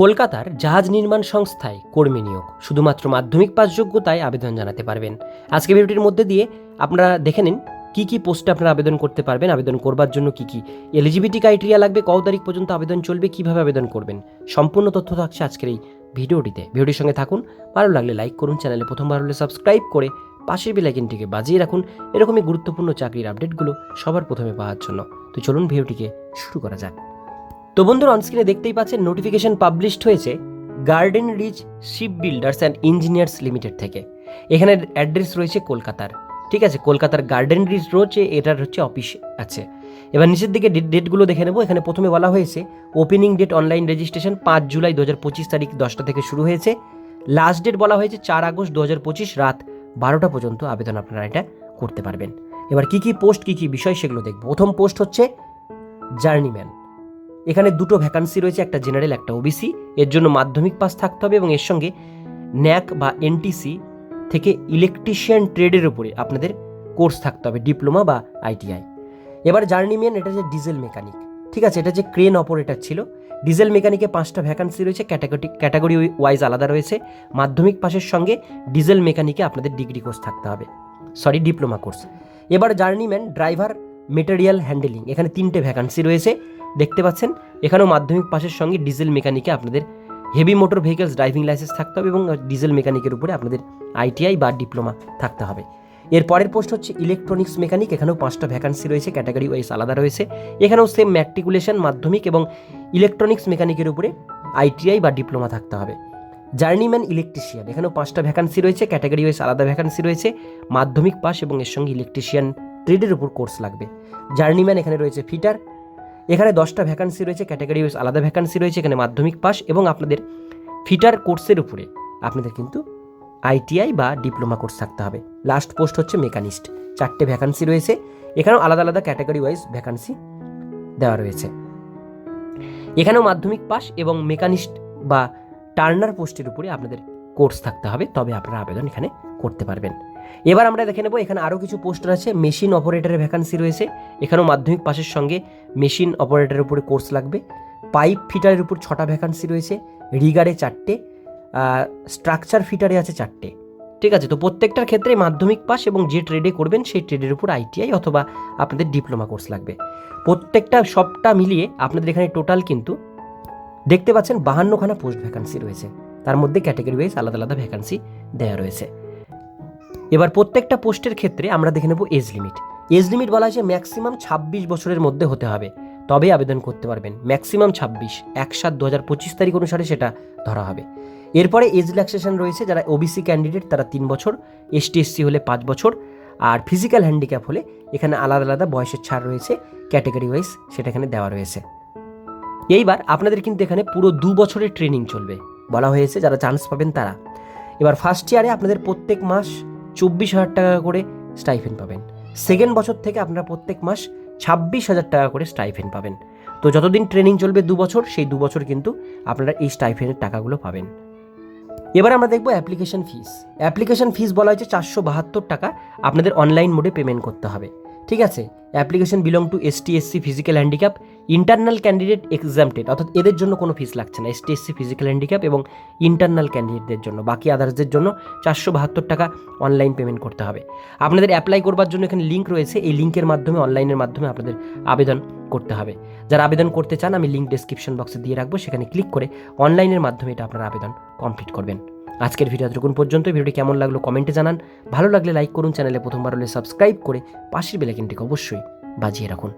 কলকাতার জাহাজ নির্মাণ সংস্থায় কর্মী নিয়োগ। শুধুমাত্র মাধ্যমিক পাস যোগ্যতায় আবেদন জানাতে পারবেন। আজকে ভিডিওটির মধ্যে দিয়ে আপনারা দেখে নিন, কী কী পোস্টে আপনারা আবেদন করতে পারবেন, আবেদন করবার জন্য কী কী এলিজিবিলিটি ক্রাইটেরিয়া লাগবে কত তারিখ পর্যন্ত আবেদন চলবে, কীভাবে আবেদন করবেন, সম্পূর্ণ তথ্য থাকছে আজকের এই ভিডিওটিতে। ভিডিওটির সঙ্গে থাকুন, ভালো লাগলে লাইক করুন, চ্যানেলে প্রথমবার হলে সাবস্ক্রাইব করে পাশের বেলাইকিনটিকে বাজিয়ে রাখুন। এরকমই গুরুত্বপূর্ণ চাকরির আপডেটগুলো সবার প্রথমে পাওয়ার জন্য। তো চলুন ভিডিওটিকে শুরু করা যাক। তো বন্ধুরা অনস্ক্রিনে দেখতেই পাচ্ছেন নোটিফিকেশন পাবলিশড হয়েছে Garden Reach Ship Builders and Engineers Limited থেকে। এখানে অ্যাড্রেস রয়েছে কলকাতার। ঠিক আছে, কলকাতার গার্ডেন রিচ রয়েছে এটার হচ্ছে অফিস আছে। এবার নিচের দিকে ডেট ডেটগুলো দেখে নেব। এখানে প্রথমে বলা হয়েছে ওপেনিং ডেট অনলাইন রেজিস্ট্রেশন পাঁচ জুলাই দু হাজার পঁচিশ তারিখ দশটা থেকে শুরু হয়েছে। লাস্ট ডেট বলা হয়েছে চার আগস্ট দু হাজার পঁচিশ রাত বারোটা পর্যন্ত আবেদন আপনারা এটা করতে পারবেন। এবার কি কি পোস্ট কি কি বিষয় সেগুলো দেখব। প্রথম পোস্ট হচ্ছে জার্নিম্যান এখানে দুটো ভ্যাকান্সি রয়েছে, একটা জেনারেল একটা ওবিসি এর জন্য মাধ্যমিক পাস থাকতে হবে এবং এর সঙ্গে ন্যাক বা এনটিসি থেকে ইলেকট্রিশিয়ান ট্রেডের উপরে আপনাদের কোর্স থাকতে হবে ডিপ্লোমা বা আইটিআই এবার জার্নিম্যান এটা যে ডিজেল মেকানিক ঠিক আছে, এটা যে ক্রেন অপারেটর ছিল ডিজেল মেকানিকে পাঁচটা ভ্যাকান্সি রয়েছে ক্যাটাগরি ক্যাটাগরি ওয়াইজ আলাদা রয়েছে। মাধ্যমিক পাসের সঙ্গে ডিজেল মেকানিকে আপনাদের ডিগ্রি কোর্স থাকতে হবে। সরি ডিপ্লোমা কোর্স এবার জার্নিম্যান ড্রাইভার মেটেরিয়াল হ্যান্ডেলিং এখানে তিনটে ভ্যাকান্সি রয়েছে দেখতে পাচ্ছেন? এখানেও মাধ্যমিক পাসের সঙ্গে ডিজেল মেকানিকে আপনাদের heavy motor vehicles driving licence থাকতে হবে এবং ডিজেল মেকানিকের উপরে আপনাদের আইটিআই বা ডিপ্লোমা থাকতে হবে। এর পরের পোস্ট হচ্ছে ইলেকট্রনিক্স মেকানিক এখানেও পাঁচটা ভ্যাকান্সি রয়েছে ক্যাটাগরি ওয়াইজ আলাদা রয়েছে। এখানেও সেম ম্যাট্রিকুলেশন মাধ্যমিক এবং ইলেকট্রনিক্স মেকানিকের উপরে আইটিআই বা ডিপ্লোমা থাকতে হবে। জার্নিম্যান ইলেকট্রিশিয়ান এখানেও পাঁচটা ভ্যাকান্সি রয়েছে ক্যাটাগরি ওয়াইজ আলাদা ভ্যাকান্সি রয়েছে, মাধ্যমিক পাস এবং এর সঙ্গে ইলেকট্রিশিয়ান ট্রেডের উপর কোর্স লাগবে। জার্নিম্যান এখানে রয়েছে ফিটার এখানে দশটা ভ্যাকান্সি রয়েছে ক্যাটাগরি ওয়াইজ আলাদা ভ্যাকান্সি রয়েছে, এখানে মাধ্যমিক পাস এবং আপনাদের ফিটার কোর্সের উপরে আপনাদের কিন্তু আইটিআই বা ডিপ্লোমা কোর্স থাকতে হবে। লাস্ট পোস্ট হচ্ছে মেকানিস্ট চারটে ভ্যাকান্সি রয়েছে, এখানেও আলাদা আলাদা ক্যাটাগরি ওয়াইজ ভ্যাকান্সি দেওয়া রয়েছে। এখানেও মাধ্যমিক পাস এবং মেকানিস্ট বা টার্নার পোস্টের উপরে আপনাদের কোর্স থাকতে হবে, তবে আপনারা আবেদন এখানে করতে পারবেন। এবার আমরা দেখে নেব, এখানে আরও কিছু পোস্টার আছে, মেশিন অপারেটরের ভ্যাকান্সি রয়েছে। এখানেও মাধ্যমিক পাশের সঙ্গে মেশিন অপারেটরের উপরে কোর্স লাগবে। পাইপ ফিটারের উপর ছটা ভ্যাকান্সি রয়েছে, রিগারে চারটে স্ট্রাকচার ফিটারে আছে চারটে। ঠিক আছে, তো প্রত্যেকটার ক্ষেত্রে মাধ্যমিক পাস এবং যে ট্রেডে করবেন, সেই ট্রেডের উপর আইটিআই অথবা আপনাদের ডিপ্লোমা কোর্স লাগবে। প্রত্যেকটা সবটা মিলিয়ে আপনাদের এখানে টোটাল কিন্তু দেখতে পাচ্ছেন, বাহান্নখানা পোস্ট ভ্যাকান্সি রয়েছে। তার মধ্যে ক্যাটাগরি ওয়াইজ আলাদা আলাদা ভ্যাকান্সি দেওয়া রয়েছে। এবার প্রত্যেকটা পোস্টের ক্ষেত্রে আমরা দেখে নেব এজ লিমিট। এজ লিমিট বলা হয়েছে ম্যাক্সিমাম ছাব্বিশ বছরের মধ্যে হতে হবে। তবে আবেদন করতে পারবেন। ম্যাক্সিমাম ছাব্বিশ, এক সাত দু হাজার পঁচিশ তারিখ অনুসারে সেটা ধরা হবে। এরপরে এজ রিল্যাক্সেশন রয়েছে যারা ওবিসি ক্যান্ডিডেট তারা তিন বছর এসটি এসসি হলে পাঁচ বছর, আর ফিজিক্যাল হ্যান্ডিক্যাপ হলে এখানে আলাদা আলাদা বয়সের ছাড় রয়েছে ক্যাটাগরি ওয়াইজ সেটা এখানে দেওয়া রয়েছে। এইবার আপনাদের কিন্তু এখানে পুরো দু বছরের ট্রেনিং চলবে। বলা হয়েছে যারা চান্স পাবেন তারা। এবার ফার্স্ট ইয়ারে আপনাদের প্রত্যেক মাস চব্বিশ হাজার টাকা করে স্টাইফেন পাবেন। সেকেন্ড বছর থেকে আপনারা প্রত্যেক মাস ছাব্বিশ হাজার টাকা করে স্টাইফেন পাবেন। তো যতদিন ট্রেনিং চলবে দু বছর, সেই দু বছর কিন্তু আপনারা এই স্টাইফেনের টাকাগুলো পাবেন। এবার আমরা দেখব অ্যাপ্লিকেশন ফিস অ্যাপ্লিকেশন ফিস বলা হয়েছে চারশো বাহাত্তর টাকা আপনাদের অনলাইন মোডে পেমেন্ট করতে হবে। ঠিক আছে? Application belong to ST SC physical handicap internal candidate exempted অর্থাৎ এদের জন্য কোনো ফিস লাগছে না। এসটি এসসি ফিজিক্যাল হ্যান্ডিক্যাপ এবং ইন্টারনাল ক্যান্ডিডেটদের জন্য, বাকি আদার্সদের জন্য চারশো বাহাত্তর টাকা অনলাইন পেমেন্ট করতে হবে। আপনাদের অ্যাপ্লাই করবার জন্য এখানে লিঙ্ক রয়েছে, এই লিঙ্কের মাধ্যমে অনলাইনের মাধ্যমে আপনাদের আবেদন করতে হবে। যারা আবেদন করতে চান, আমি লিঙ্ক ডেসক্রিপশন বক্সে দিয়ে রাখব, সেখানে ক্লিক করে অনলাইনের মাধ্যমে এটা আপনারা আবেদন কমপ্লিট করবেন। আজকের ভিডিও এতটুকুন পর্যন্ত। ভিডিওটি কেমন লাগল কমেন্টে জানান। ভালো লাগলে লাইক করুন, চ্যানেলে প্রথমবার হলে সাবস্ক্রাইব করে পাশের বেলাইকিনটিকে অবশ্যই বাজিয়ে রাখুন।